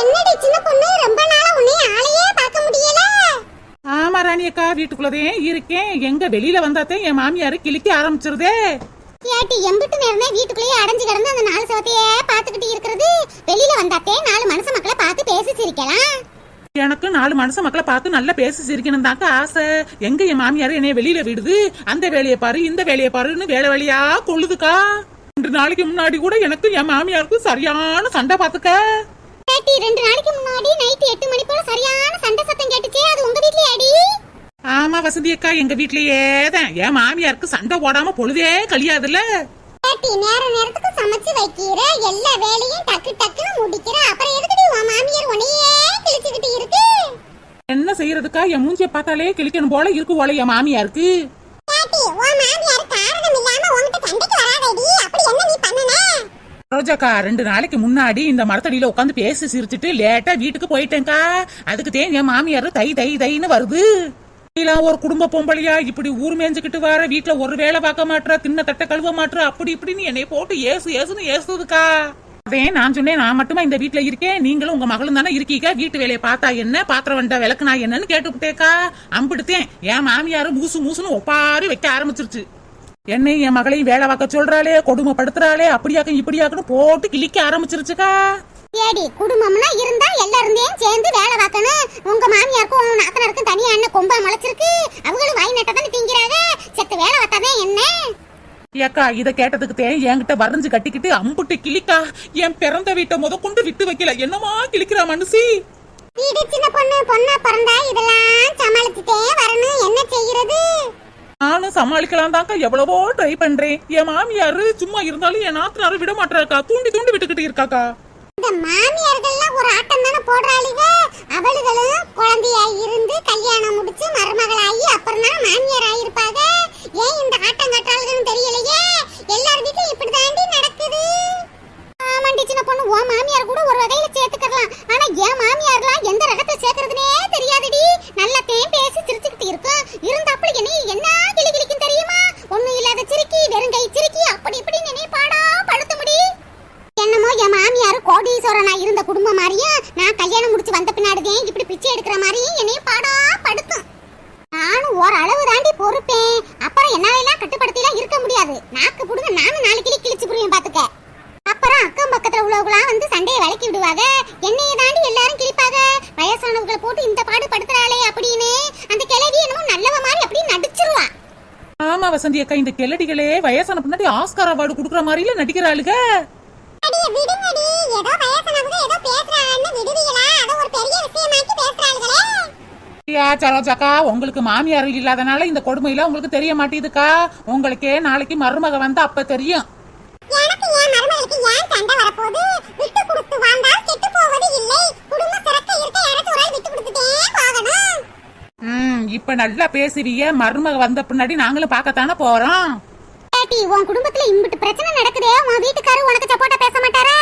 என்னடி சின்ன பொண்ணு? ரொம்ப நாளா உன்னை ஆளையே பார்க்க முடியல. ஆமா ராணி அக்கா வீட்டுக்குள்ளதே இருக்கேன். எங்க வெளியில வந்தாத்தே என் மாமியாரு கிழிக்க ஆரம்பிச்சிருதே. ஏட்டி எம்பிட்டு நேரமே வீட்டுக்குள்ளேயே அடைஞ்சு கிடந்து அந்த நாலு சவத்தையே பார்த்துக்கிட்டு இருக்கிறது. வெளியில வந்தாத்தே நாலு மனுஷ மக்களை பார்த்து பேசி சிரிக்கலாம். எனக்கு நாலு மனுஷ மக்களை பார்த்து நல்லா பேசி சிரிக்கணும் தாக்க ஆசை. எங்க என் மாமியாரு என்னைய வெளியில விடுது? அந்த வேலையை பாரு இந்த வேலையை பாருன்னு வேலை வேலையா கொள்ளுதுக்கா. ரெண்டு நாளைக்கு முன்னாடி கூட எனக்கு என் மாமியாருக்கும் சரியான சண்டை பாத்துக்க ஏட்டி ரெண்டு நாளைக்கு முன்னாடி நைட் எட்டு மணி போல சரியான சண்டை சத்தம் கேட்டுச்சே அது உங்க வீட்லயே அடி. ஆமா வசந்தி அக்கா எங்க வீட்லயே தான் என் மாமியாருக்கு சண்டை போடாம பொழுதே கழியாதுல்ல. ஏட்டி நேர நேரத்துக்கு சமைச்சு வைக்கிற எல்லா வேலையும் டக்கு டக்குன்னு முடிக்கிற. அப்புறம் எதுக்குடி உன் மாமியார் உன்னையே கிழிச்சுக்கிட்டு இருக்கு? என்ன செய்யறதுக்கா? என் மூஞ்சிய பார்த்தாலே கிழிக்கணும் போல இருக்கு போல என் மாமியாருக்கு. ஏட்டி உன் மாமியார் காரணம் இல்லாம உன்கிட்ட சண்டைக்கு வராதடி. அப்படி என்ன நீ பண்ணன? ரோஜாக்கா ரெண்டு நாளைக்கு முன்னாடி இந்த மரத்தடியில உட்காந்து பேசி சிரிச்சிட்டு லேட்டா வீட்டுக்கு போயிட்டேன்க்கா. அதுக்கு தேன் என் மாமியார் தை தை தைன்னு வருது. ஒரு குடும்ப பொம்பளையா இப்படி ஊர் மேய்ஞ்சுக்கிட்டு வர வீட்டுல ஒரு வேலை பார்க்க மாட்டுற தின்ன தட்ட கழுவ மாட்ற அப்படி இப்படின்னு என்னை போட்டு ஏசு ஏசுன்னு ஏசுதுக்கா. அதே நான் சொன்னேன் நான் மட்டுமா இந்த வீட்டுல இருக்கேன்? நீங்களும் உங்க மகளும் தானே இருக்கீங்க? வீட்டு வேலையை பார்த்தா என்ன? பாத்திரம் வண்டா விளக்குனா என்னன்னு கேட்டுக்கிட்டேக்கா அம்பிடுத்தேன். என் மாமியாரும் மூசு மூசுன்னு ஒப்பாரி வைக்க ஆரம்பிச்சிருச்சு. என்னை என் மகளையும் வேலை பார்க்க சொல்றாளே கொடுமைப்படுத்துறாளே அப்படியாக்கும் இப்படியாக்குன்னு போட்டு கிழிக்க ஆரம்பிச்சிருச்சுக்கா. ஏடி குடும்பம்னா இருந்தா எல்லாரும் சேர்ந்து வேலை பார்க்கணும். உங்க மாமியாருக்கும் நாத்தனாருக்கும் தனியா என்ன கொம்பா முளைச்சிருக்கு. அவங்களும் வாய் நட்டதானே திங்கிறாங்க. செத்த வேலை பார்த்தாதே என்ன? ஏக்கா இத கேட்டதுக்கு தே என்கிட்ட வரைஞ்சு கட்டிக்கிட்டு அம்புட்டு கிளிக்கா என் பிறந்த வீட்டை முத கொண்டு விட்டு வைக்கல. என்னமா கிழிக்கிறா மனுஷி? வீடு சின்ன பொண்ணு பொண்ணா பிறந்தா இதெல்லாம் சமாளிச்சுட்டே வரணும். என்ன செய்யறது? நானும் சமாளிக்கலாம் தாக்கா எவ்வளவோ ட்ரை பண்றேன். என் மாமியாரு சும்மா இருந்தாலும் என் நாத்தனாரு விட மாட்டாக்கா தூண்டி தூண்டி விட்டுக்கிட்டு இருக்காக்கா? இந்த மாமியார்கள்லாம் ஒரு ஆட்டம் தானே போடுறாளுக குழந்தையா இருந்து கல்யாணம் முடிச்சு மருமகளாகி அப்புறம் தான் மாமியார் ஆயிருப்பாங்க ஏன் இந்த ஆட்டம் கட்டாளுகன்னு தெரியலையே எல்லார் வீட்லயும் இப்படி தாண்டி நடக்குது ஆமாண்டி சின்ன பொண்ணு உன் மாமியார் கூட ஒரு வகையில சேர்த்துக்கலாம் ஆனா என் மாமியார்லாம் எந்த ரகத்தை சேர்க்கறதுனே தெரியாதுடி நல்லா தேன் பேசி சிரிச்சுக்கிட்டு இருக்கும் இருந்தாப்புல என்ன என்ன கிளி கிளிக்கும் தெரியுமா ஒண்ணும் இல்லாத சிரிக்கி வெறுங்கை சிரிக்கி அப்படி இப்படி நினைப்பாடா படுத்த முடி என்னமோ என் மாமியார் கோடீஸ்வரனா இருந்த குடும்பம் மாதிரியும் நான் கல்யாணம் முடிச்சு வந்த பின்னாடிதான் இப்படி பிச்சை எடுக்கிற மாதிரியும் என்னைய பாடா படுத்தும் நானும் ஓரளவு தாண்டி பொறுப்பேன் அப்புறம் என்னாலெல்லாம் கட்டுப்படுத்திலாம் இருக்க முடியாது நாக்கு புடுங்க நானும் நாலு கிளி கிழிச்சு புரியும் பாத்துக்க அப்புறம் அக்கம் பக்கத்துல உள்ளவங்களாம் விலக்கி விடுவாங்க என்னைய தாண்டி எல்லாரும் கிழிப்பாங்க வயசானவங்களை போட்டு இந்த பாடு படுத்துறாளே அப்படின்னு அந்த கிழவி என்னமோ நல்லவ மாதிரி அப்படின்னு நடிச்சிருவா. ஆமா வசந்தி அக்கா இந்த கிளடிகளே வயசான பின்னாடி ஆஸ்கார் அவார்டு குடுக்குற மாதிரில நடிக்கிறாளுக. அடிய விடுங்கடி. ஏதோ வயசானவங்க ஏதோ பேசுறாங்கன்னு விடுவீங்களா? அத ஒரு பெரிய விஷயமாக்கி பேசுறாங்களே ஐயா சரோஜாக்கா உங்களுக்கு மாமியார் இல்லாதனால இந்த கொடுமையில உங்களுக்கு தெரிய மாட்டேதுக்கா உங்களுக்கே நாளைக்கு மருமக வந்தா அப்ப தெரியும். எனக்கு ஏன் மருமகளுக்கு ஏன் சண்டை வரப்போகுது? விட்டு கொடுத்து வாழ்ந்தால் கெட்டு போவது இல்லை. குடும்ப சிறக்க இருக்க யாராச்சும் ஒரு ஆள் விட்டு கொடுத்துட்டே போகணும். ம் இப்ப நல்லா பேசுவீங்க மருமக வந்த பின்னாடி நாங்களும் பார்க்கத்தானே போறோம். ஏட்டி உன் குடும்பத்துல இம்பிட்டு பிரச்சனை நடக்குதே. உன் வீட்டுக்காரர் உனக்கு சப்போர்ட்டா பேச மாட்டாரா?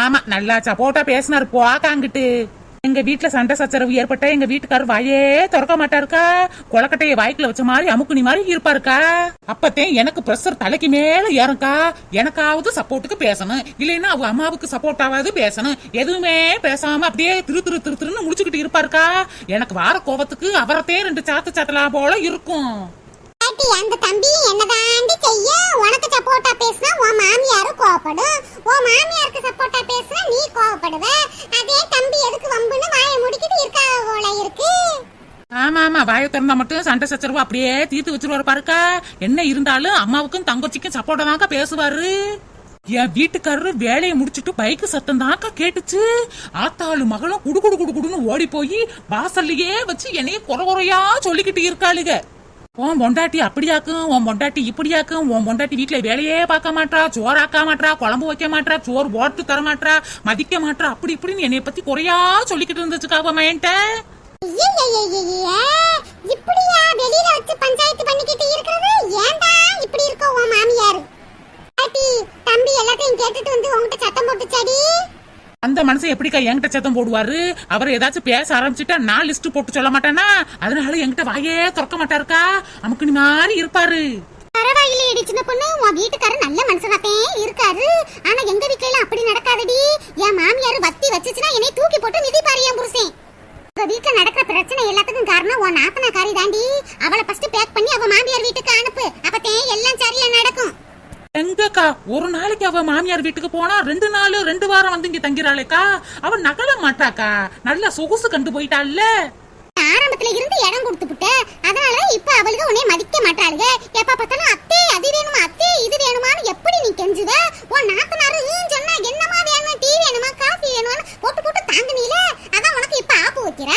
ஆமா நல்லா சப்போட்டா பேசினாரு. போக்காங்கிட்டு எங்க வீட்டுல சண்டை சச்சரவு ஏற்பட்டா எங்க வீட்டுக்காரர் வாயே திறக்க மாட்டாருக்கா? கொலக்கட்டைய வாய்க்குல வச்ச மாதிரி அமுக்குனி மாதிரி இருப்பாருக்கா? அப்பத்தே எனக்கு பிரஷர் தலைக்கு மேல ஏறும்க்கா? எனக்காவது சப்போர்ட்டுக்கு பேசணும். இல்லைன்னா அவ அம்மாவுக்கு சப்போர்ட்டாவது பேசணும். எதுவுமே பேசாம அப்படியே திரு திரு திரு திருன்னு முடிச்சுக்கிட்டு இருப்பாருக்கா? எனக்கு வார கோபத்துக்கு அவரத்தே ரெண்டு சாத்து சாத்தலாம் போல இருக்கும். பாட்டி அந்த தம்பி என்னதாண்டி செய்ய? உனக்கு சப்போர்ட்டா பேசினா உன் மாமியாரும் கோவப்படும். உன் மாமியாருக்கு சப்போர்ட்டா பேசினா நீ கோவப்படுவ. அதே தம்பி எதுக்கு வம்புன்னு வாயை முடிக்கிட்டு இருக்கா போல இருக்கு. ஆமா ஆமா வாயை திறந்தா மட்டும் சண்டை சச்சரவு அப்படியே தீர்த்து வச்சிருவாரு பாருக்கா. என்ன இருந்தாலும் அம்மாவுக்கும் தங்கச்சிக்கும் சப்போர்ட்டா தான்க்கா பேசுவாரு. என் வீட்டுக்காரரு வேலையை முடிச்சுட்டு பைக்கு சத்தம் தான்க்கா கேட்டுச்சு. ஆத்தாளு மகளும் குடு குடு குடு குடுன்னு ஓடி போய் வாசல்லையே வச்சு என்னைய குறை குறையா சொல்லிக்கிட்டு இருக்காளுக. உன் பொண்டாட்டி அப்படியாக்கும் உன் பொண்டாட்டி இப்படியாக்கும் உன் பொண்டாட்டி வீட்டுல வேலையே பார்க்க மாட்டா ஆக்க மாட்டா குழம்பு வைக்க மாட்டா சோறு போட்டு தர மாட்டா மதிக்க மாட்டா அப்படி இப்படின்னு என்னைய பத்தி குறையா சொல்லிக்கிட்டு இருந்துச்சுக்கா அவ மையன்ட்ட இப்படியா வெளியில வச்சு பஞ்சாயத்து பண்ணிக்கிட்டு இருக்கிறது? ஏன்டா இப்படி இருக்கோ உன் மாமியார்? தம்பி எல்லாத்தையும் கேட்டுட்டு வந்து உன்கிட்ட சத்தம் போட்டுச்சாடி? அந்த மனுஷன் எப்படிக்கா என்கிட்ட சத்தம் போடுவாரு? அவர் ஏதாச்சும் பேச ஆரம்பிச்சுட்டா நான் லிஸ்ட் போட்டு சொல்ல மாட்டேனா? அதனால என்கிட்ட வாயே திறக்க மாட்டாருக்கா? நமக்கு நீ மாதிரி இருப்பாரு. பரவாயில்லையடி சின்ன பொண்ணு. உன் வீட்டுக்காரர் நல்ல மனுஷனாத்தே இருக்காரு. ஆனா எங்க வீட்ல அப்படி நடக்காதடி. என் மாமியார் வத்தி வச்சுச்சுன்னா என்னை தூக்கி போட்டு மிதிப்பாரு என் புருஷன் உங்க வீட்டுல நடக்கிற பிரச்சனை எல்லாத்துக்கும் காரணம் உன் நாத்தனாக்காரி தாண்டி அவளை ஃபர்ஸ்ட் பேக் பண்ணி அவ மாமியார் வீட்டுக்கு அனுப்பு. அப்பத்தே எல்லாம் சரியா நடக்கும். எங்கக்கா? ஒரு நாளைக்கு அவ மாமியார் வீட்டுக்கு போனா ரெண்டு நாள் ரெண்டு வாரம் வந்து இங்க தங்கிறாளேக்கா. அவ நகல மாட்டாக்கா. நல்ல சொகுசு கண்டு போயிட்டாள்ல. ஆரம்பத்துல இருந்து இடம் கொடுத்துப்புட்ட அதனால இப்ப அவளுக்கு உன்னை மதிக்க மாட்டாளுங்க எப்ப பார்த்தாலும் அத்தே அது வேணுமா அத்தே இது வேணுமான்னு எப்படி நீ கெஞ்சுவ? உன் நாத்தனாரு ஈன்னு சொன்னா என்னமா வேணும் டீ வேணுமா காஃபி வேணுமான்னு போட்டு போட்டு தாங்குனீல அதான் உனக்கு இப்ப ஆப்பு வைக்கிற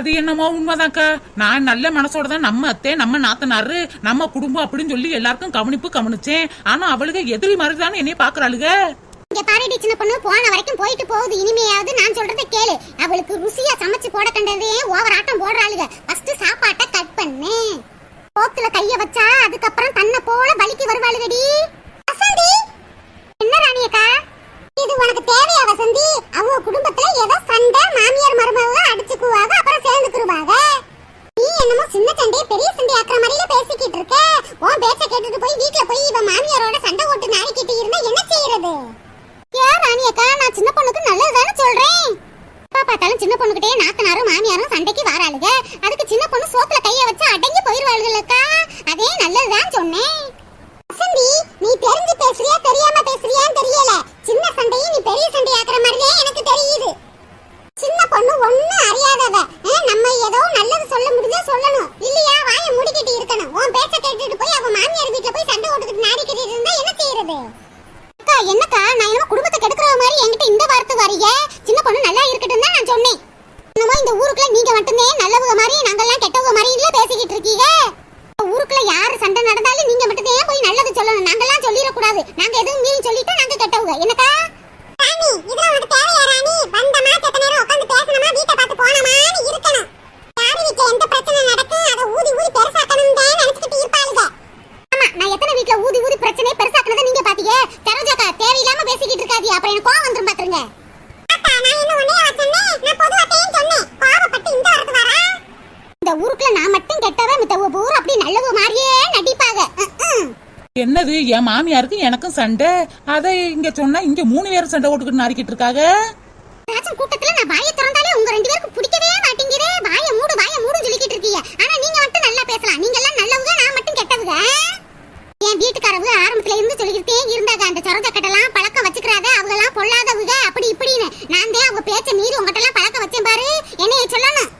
அது என்னமோ உண்மைதான்க்கா. நான் நல்ல மனசோட தான் நம்ம அத்தை நம்ம நாத்தனாரு நம்ம குடும்பம் அப்படின்னு சொல்லி எல்லாருக்கும் கவனிப்பு கவனிச்சேன். ஆனா அவளுக்கு எதிரி மாதிரி தானே என்னைய பாக்குறாளுக? இங்க பாருடி சின்ன பொண்ணு போன வரைக்கும் போயிட்டு போகுது. இனிமையாவது நான் சொல்றதை கேளு. அவளுக்கு ருசியா சமைச்சு போட கண்டதே ஓவர் ஆட்டம் போடுறாளுக. ஃபர்ஸ்ட் சாப்பாட்டை கட் பண்ணு. போக்குல கைய வச்சா அதுக்கப்புறம் தன்னை போல வலிக்கு வருவாளுகடி வசந்தி என்ன ராணியக்கா? இது உனக்கு தேவையா வசந்தி அவங்க குடும்பத்துல ஏதோ சண்டை மாமியார் மருமக அடிச்சுக்குவாங்க அப்புறம் சேர்ந்துக்குருவாங்க. நீ என்னமோ சின்ன சண்டையை பெரிய சண்டை ஆக்குற மாதிரில பேசிக்கிட்டு இருக்க. உன் பேச்ச கேட்டுட்டு போய் வீட்டுல போய் இவ மாமியாரோட சண்டை ஓட்டு நாரிக்கிட்டு இருந்தா என்ன செய்யறது? ஏன் ராணி அக்கா நான் சின்ன பொண்ணுக்கு நல்லதுதானே சொல்றேன். அப்பா பார்த்தாலும் சின்ன பொண்ணுகிட்டே நாத்தனாரும் மாமியாரும் சண்டைக்கு வராளுக. அதுக்கு சின்ன பொண்ணு சோத்துல கைய வச்சு அடங்கி போயிருவாளுகளக்கா. அதே நல்லதுதான் சொன்னேன். வசந்தி நீ தெரிஞ்சு பேசுறியா தெரியாம பேசுறியான்னு தெரியல சின்ன சண்டையை நீ பெரிய சண்டை ஆக்குற மாதிரியே எனக்கு தெரியுது சின்ன பொண்ணு ஒண்ணும் அறியாதவ ஆ, நம்ம ஏதோ நல்லது சொல்ல முடிஞ்சா சொல்லணும் இல்லையா வாய மூடிக்கிட்டு இருக்கணும் உன் பேச்ச கேட்டுட்டு போய் அவ மாமியார் வீட்ல போய் சண்டை ஓட்டுக்கிட்டு நாடிக்கிட்டு இருந்தா என்ன செய்யறது அக்கா என்னக்கா நான் என்னமோ குடும்பத்தை கெடுக்கிற மாதிரி என்கிட்ட இந்த வார்த்தை வரீங்க சின்ன பொண்ணு நல்லா இருக்கட்டும் தான் நான் சொன்னேன் என்னமோ இந்த ஊருக்குள்ள நீங்க மட்டுமே நல்லவங்க மாதிரி நாங்கெல்லாம் கெட்டவங்க மாதிரி பண்ணிட்டு இருக்கீங்க ஊருக்குள்ள யாரு சண்டை நடந்தாலும் நீங்க மட்டும் ஏன் போய் நல்லது சொல்லணும்? நாங்கெல்லாம் சொல்லிட கூடாது நாங்க எதுவும் மீறி சொல்லிட்டா நாங்க கெட்டவங்க. என்னக்கா? ராணி இதெல்லாம் உனக்கு தேவையா ராணி? வந்தமா செத்த நேரம் உட்கார்ந்து பேசணுமா? வீட்டை பார்த்து போனமான்னு இருக்க யாரு வீட்ல எந்த பிரச்சனை நடக்கும் அதை ஊதி ஊதி பெருசாக்கணும் தான் நினைச்சுக்கிட்டு இருப்பாளுங்க ஆமா நான் எத்தனை வீட்ல ஊதி ஊதி பிரச்சனை பெருசாக்குனதை நீங்க பாத்தீங்க சரோஜாக்கா தேவையில்லாம பேசிக்கிட்டு இருக்காதி அப்புறம் எனக்கு கோவம் வந்துரும் பாத்துருங்க நான் என்ன ஒன்னே சொன்னேன் நான் பொதுவாத்தையும் சொன்னேன் பாவப்பட்டு இந்த வரது வரா இந்த ஊருக்குள்ள நான் மட்டும் கெட்டவன் மித்த ஊர் அப்படி நல்லவ மாதிரியே நடிப்பாங்க அஹ், அஹ். என்னது என் மாமியாருக்கு எனக்கும் சண்டை. அதை இங்க சொன்னா இங்க மூணு பேரும் சண்டை ஓட்டுக்கிட்டு நாரிக்கிட்டு இருக்காங்க கூட்டத்துல நான் வாயை திறந்த உங்க ரெண்டு பேருக்கு பிடிக்கவே மாட்டேங்குதே வாயை மூடு வாயை மூடு சொல்லிக்கிட்டு இருக்கீங்க ஆனா நீங்க மட்டும் நல்லா பேசலாம் நீங்க எல்லாம் நல்லவங்க நான் மட்டும் கெட்டவங்க என் வீட்டுக்காரவங்க ஆரம்பத்துல இருந்து சொல்லிக்கிட்டே இருந்தாங்க அந்த சரோஜா கட்டெல்லாம் பழக்கம் வச்சுக்கிறாத அவங்க எல்லாம் பொல்லாதவங்க அப்படி இப்படின்னு நான் தான் அவங்க பேச்ச மீறி உங்ககிட்ட எல்லாம் பழக்கம் வச்சேன் பாரு என்னைய சொல்லணும்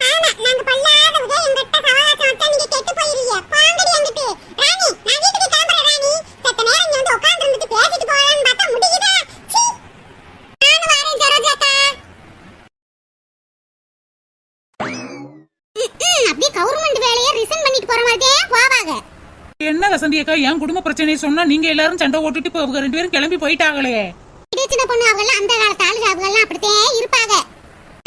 ஆமா நாங்க பொல்லாதவங்க எங்கிட்ட சவகாசம் வச்சா நீங்க கெட்டு போயிருவீங்க பாங்கடி எங்கிட்டு ராணி நான் வீட்டுக்கு கிளம்புறேன் ராணி சத்த நேரம் இங்க வந்து உட்கார்ந்து இருந்துட்டு பேசிட்டு போகலாம்னு பார்த்தா முடியுதா சீ நானும் வரேன் சரோஜாக்கா அப்படியே கவர்மெண்ட் வேலையை ரிசைன் பண்ணிட்டு போற மாதிரியே போவாங்க என்ன வசந்தி அக்கா என் குடும்ப பிரச்சனையை சொன்னா நீங்க எல்லாரும் சண்டை ஓட்டுட்டு இப்ப அவங்க ரெண்டு பேரும் கிளம்பி போயிட்டாங்களே. இதே சின்ன பொண்ணு அவங்கெல்லாம் அந்த காலத்து ஆளுங்க அவங்கெல்லாம் அப்படித்தான் இருப்பாங்க.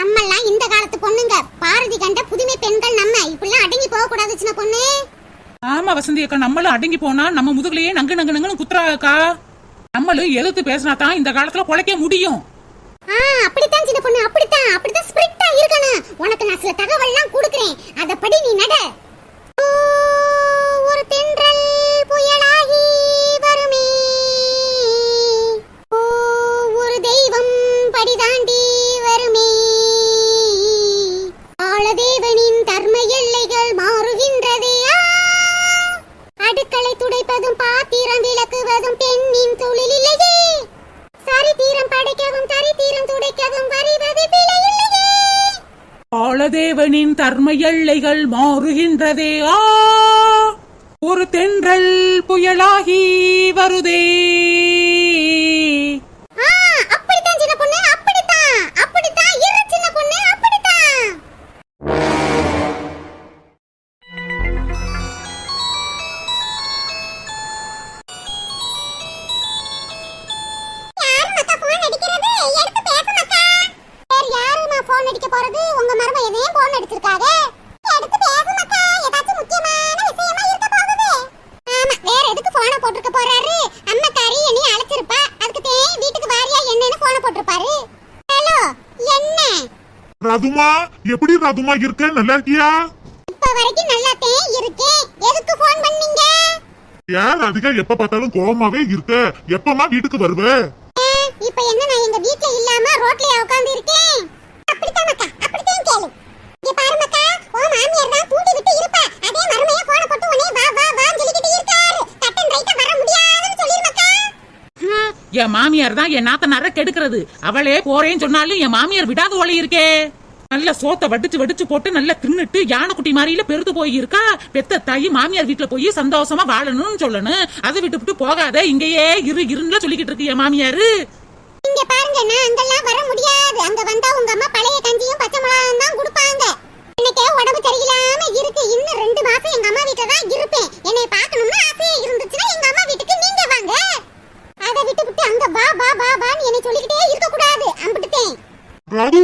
நம்மெல்லாம் இந்த காலத்து பொண்ணுங்க. பாரதி கண்ட புதுமை பெண்கள் நம்ம. இப்படிலாம் அடங்கி போக கூடாது சின்ன பொண்ணு. ஆமா வசந்தி அக்கா நம்மளும் அடங்கி போனா நம்ம முதுகுலயே நங்கு நங்கு நங்குன்னு குத்துறாக்கா நம்மளும் எதிர்த்து பேசினா தான் இந்த காலத்துல பொழைக்க முடியும். ஆ அப்படித்தான் சின்ன பொண்ணு அப்படித்தான். அப்படித்தான் ஸ்பிரிட்டா இருக்கணும். உனக்கு நான் சில தகவல்லாம் கொடுக்கிறேன். அதப்படி நீ நட. ஒரு தென்றல் புயலாகி வருமே. ஆளதேவனின் தர்ம எல்லைகள் மாறுகின்றதே. ஆ! ஒரு தென்றல் புயலாகி வருதே. ரதுமா எப்படி ரதுமா இருக்க நல்லா இருக்கியா இப்ப வரைக்கும் நல்லாத்தேன் இருக்கேன். எதுக்கு phone பண்ணீங்க? ஏன் அதிகா எப்ப பார்த்தாலும் கோவமாவே இருக்க? எப்பமா வீட்டுக்கு வருவ? இப்ப என்ன நான் எங்க வீட்ல இல்லாம ரோட்லயே உட்கார்ந்து இருக்கேன்? அப்படித்தான் மக்கா அப்படித்தான் கேளு. இங்க பாரு மக்கா ஓ மாமியார் தான் பூட்டி விட்டு இருப்பா. அதே மருமையா போன போட்டு உடனே வா வா வான்னு சொல்லிக்கிட்டு இருக்காரு. கட்டன் ரைட்டா வர முடியாதுன்னு சொல்லிரு மக்கா. ஹம், என் மாமியார் தான் என் நாத்தனார கெடுக்கிறது. அவளே போறேன்னு சொன்னாலும் என் மாமியார் விடாத ஓலை இருக்கே. நல்ல சோத்த வடிச்சு வடிச்சு போட்டு நல்லா தின்னுட்டு யானைக்குட்டி மாதிரியில பெருத்து போய் இருக்கா பெத்த தாய் மாமியார் வீட்டுல போய் சந்தோஷமா வாழணும்னு சொல்லணும். அதை விட்டு விட்டு போகாத இங்கேயே இரு இருன்னு சொல்லிக்கிட்டு இருக்கு என் மாமியாரு. இங்க பாருங்க நான் அங்கெல்லாம் வர முடியாது. அங்க வந்தா உங்க அம்மா பழைய கஞ்சியும் பச்சை மிளகாயும் தான் கொடுப்பாங்க. இன்னைக்கே உடம்பு சரியில்லாம இருக்கு. இன்னும் ரெண்டு மாசம் எங்க அம்மா வீட்டுல தான் இருப்பேன்.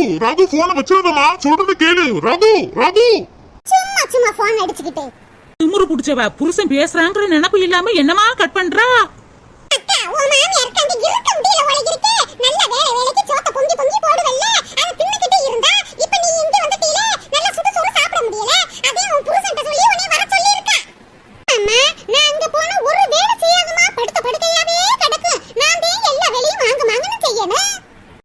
ரகு ரகு போன வச்சிருந்தமா சொல்றது கேளு. ரகு ரகு. சும்மா சும்மா போன் அடிச்சுக்கிட்டு. திமுரு புடிச்சவ புருஷன் பேசுறாங்கிற நினைப்பு இல்லாம என்னமா கட் பண்றா அக்கா உன் மாமியாருக்கு அங்க இருக்க முடியல உலகிருக்கு நல்ல வேலை வேலைக்கு சோத்த பொங்கி பொங்கி போடுவல்ல அதை தின்னுக்கிட்டே இருந்தா இப்ப நீ இங்க வந்துட்டீல நல்ல சுடு சுடு சாப்பிட முடியல அதே உன் புருஷன்ட்ட சொல்லி உன்னை வர சொல்லி இருக்கா அம்மா நான் அங்க போன ஒரு வேலை செய்யாதுமா படுத்த படுக்கையாவே கிடக்கும் நான் தான் எல்லா வேலையும் வாங்க வாங்கன்னு செய்யணும்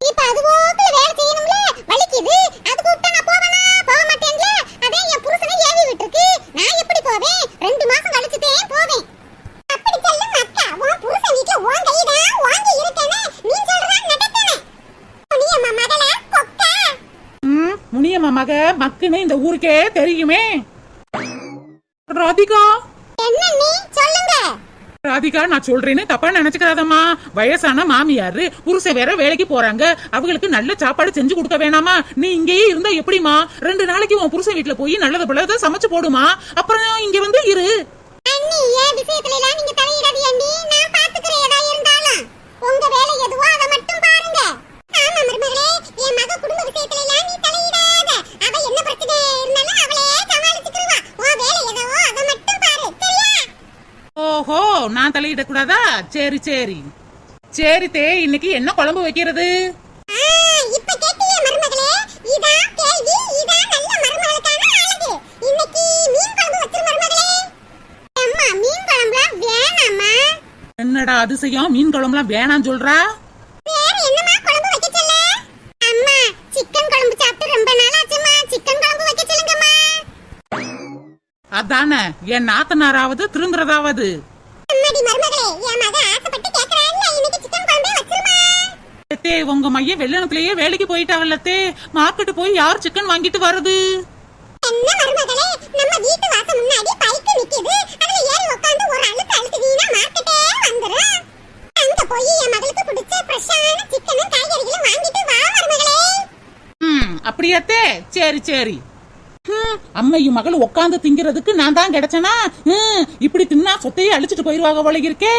இப்ப அது போக்குல வேலை செய்யணும்ல வலிக்குது அது கூப்பிட்டா நான் போவேனா போக மாட்டேன்ல அதே என் புருஷனை ஏவி விட்டுருக்கு நான் எப்படி போவேன் ரெண்டு மாசம் கழிச்சுட்டே போவேன் அப்படி சொல்லும் அக்கா உன் புருஷன் வீட்ல உன் கைதான் வாங்கி இருக்கேனே நீ சொல்றதா நடக்கணும் புனியம்மா மகள கொக்கா ம், முனியம்மா மக மக்குன்னு இந்த ஊருக்கே தெரியுமே ராதிகா என்ன நீ? சொல்லுங்க. ராதிகா நான் சொல்றேன்னு தப்பா நினைச்சுக்காதம்மா. வயசான மாமியாரு புருஷன் வேற வேலைக்கு போறாங்க. அவங்களுக்கு நல்ல சாப்பாடு செஞ்சு கொடுக்க வேணாமா? நீ இங்கேயே இருந்தா எப்படிமா ரெண்டு நாளைக்கு உன் புருஷன் வீட்டுல போய் நல்லது பழத சமைச்சு போடுமா? அப்புறம் இங்க வந்து இரு. அண்ணி ஏன் விஷயத்துல எல்லாம் நீங்க தலையிடாதீங்க அண்ணி. நான் பாத்துக்கிறேன் ஏதா இருந்தாலும். உங்க வேலை எதுவோ அதை மட்டும் பாருங்க. ஆமா மருமகளே என் மக குடும்ப விஷயத்துல ஓஹோ நான் தலையிட கூடாதா சரி சரி. சரி தே இன்னைக்கு என்ன குழம்பு வைக்கிறது? என்னடா அதிசயம்? மீன் குழம்புலாம் வேணாம் சொல்றா வேற என்னம்மா குழம்பு வைக்க சொல்ல அம்மா சிக்கன் குழம்பு சாப்பிட்டு ரொம்ப நாள் ஆச்சுமா சிக்கன் குழம்பு வைக்க சொல்லுங்கம்மா அதானே? என் நாத்தனாராவது திருந்துறதாவது? உங்க மையம் வெள்ளனத்திலேயே வேலைக்கு போயிட்டாவல்ல தே மார்க்கெட்டு போய் யார் சிக்கன் வாங்கிட்டு வர்றது என்ன மருமகளே நம்ம வீட்டு வாசல் முன்னாடி பைக்கு நிக்குது. அதுல ஏறி உட்கார்ந்து ஒரு அழுத்து அழுத்துதீனா மார்க்கெட்டே வந்துரும் அங்க போய் என் மகளுக்கு பிடிச்ச ஃப்ரெஷ்ஷான சிக்கனும் காய்கறிகளும் வாங்கிட்டு வா மருமகளே. ம் அப்படியாத்தே சரி சரி. அம்மையும் மகளும் உட்காந்து திங்கிறதுக்கு நான் தான் கிடைச்சனா? இப்படி தின்னா சொத்தையே அழிச்சிட்டு போயிருவாங்க போல இருக்கே.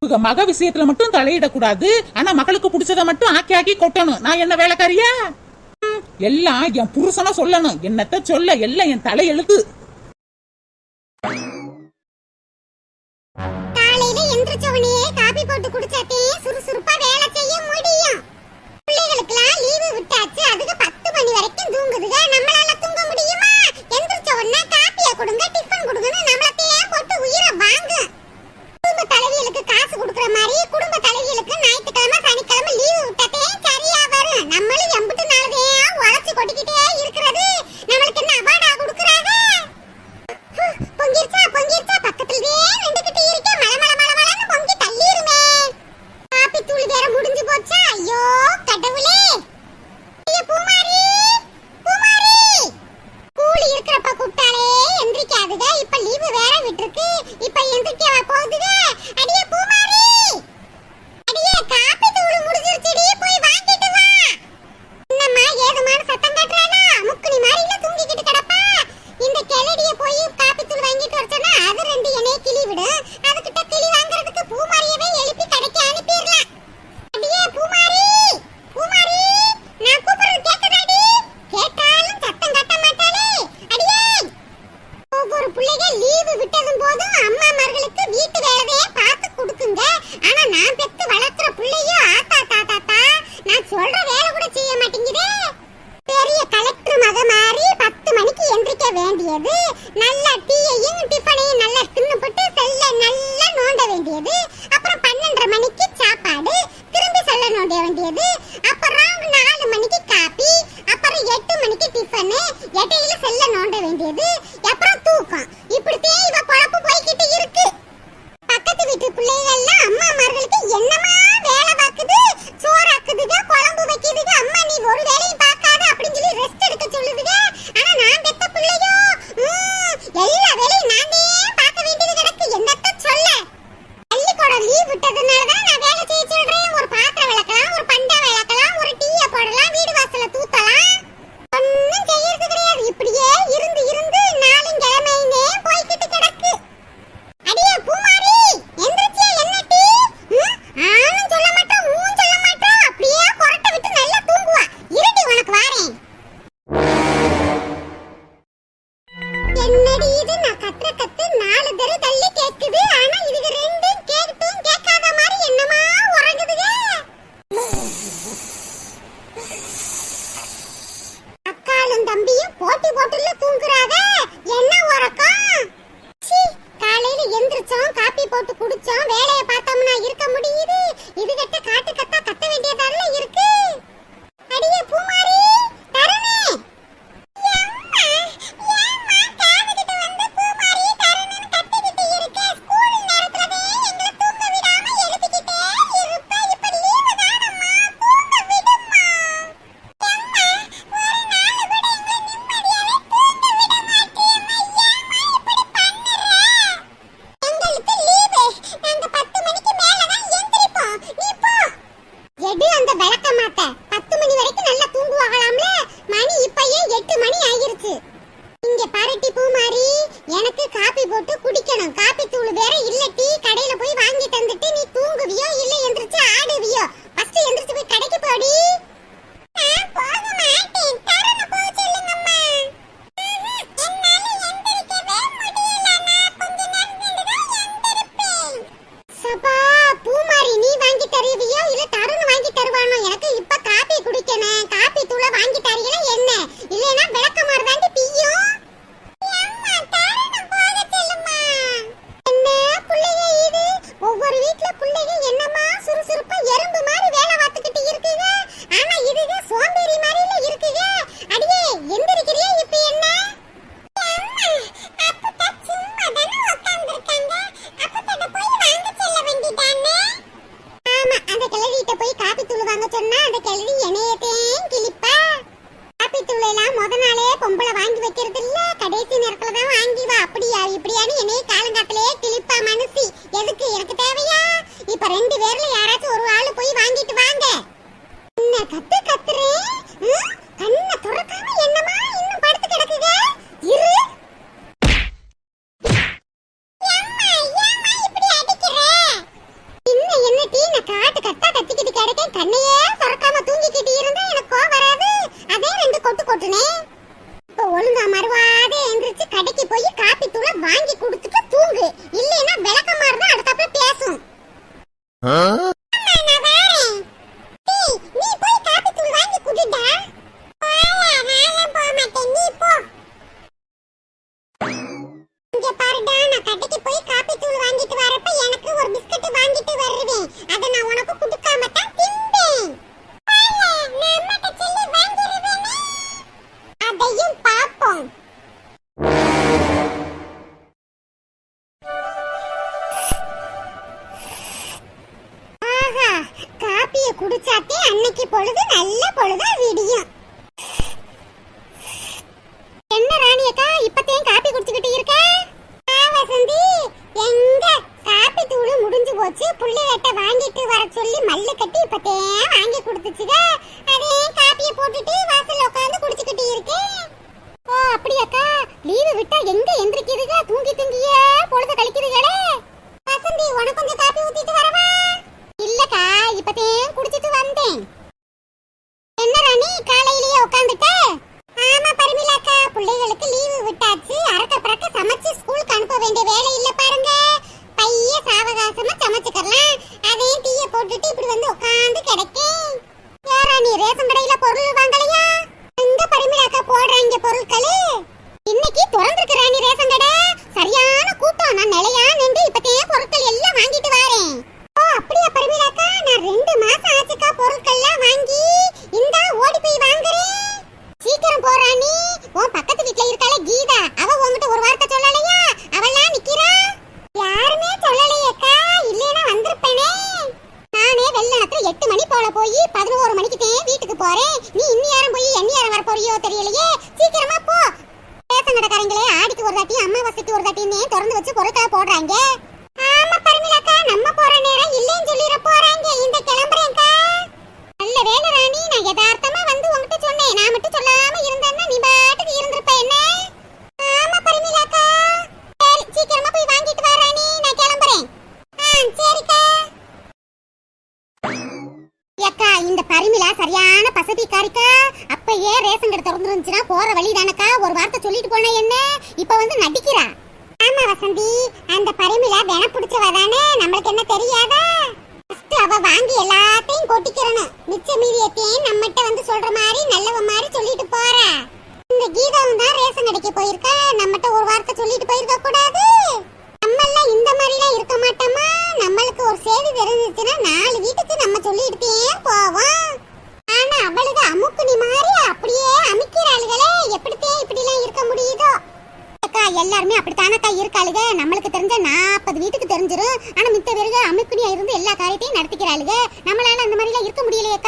இவங்க மக விஷயத்துல மட்டும் தலையிடக்கூடாது. ஆனா மகளுக்கு பிடிச்சத மட்டும் ஆக்கி ஆக்கி கொட்டணும். நான் என்ன வேலைக்காரியா? எல்லாம் என் புருஷனா சொல்லணும். என்னத்த சொல்ல எல்லாம் என் தலையெழுத்து. புள்ளைலாம் முத நாளே பொம்பளை வாங்கி வைக்கிறது இல்ல கடைசி நேரத்துல தான் வாங்கி வா. அப்படியா இப்படியான்னு என்னைய காலங்காத்திலே கிளிப்பா மனசு. எதுக்கு? எனக்கு தேவையா? இப்ப ரெண்டு பேர்ல யாராச்சும் ஒரு ஆளு போய் வாங்கிட்டு வாங்க. என்ன கத்து கத்துறேன் கண்ணை துறக்காம என்னமா சொல்லி மல்லு கட்டி இப்ப இருந்து எல்லா காரியத்தையும் நடத்திக்கிறாளுக. நம்மளால அந்த மாதிரி இருக்க முடியலையே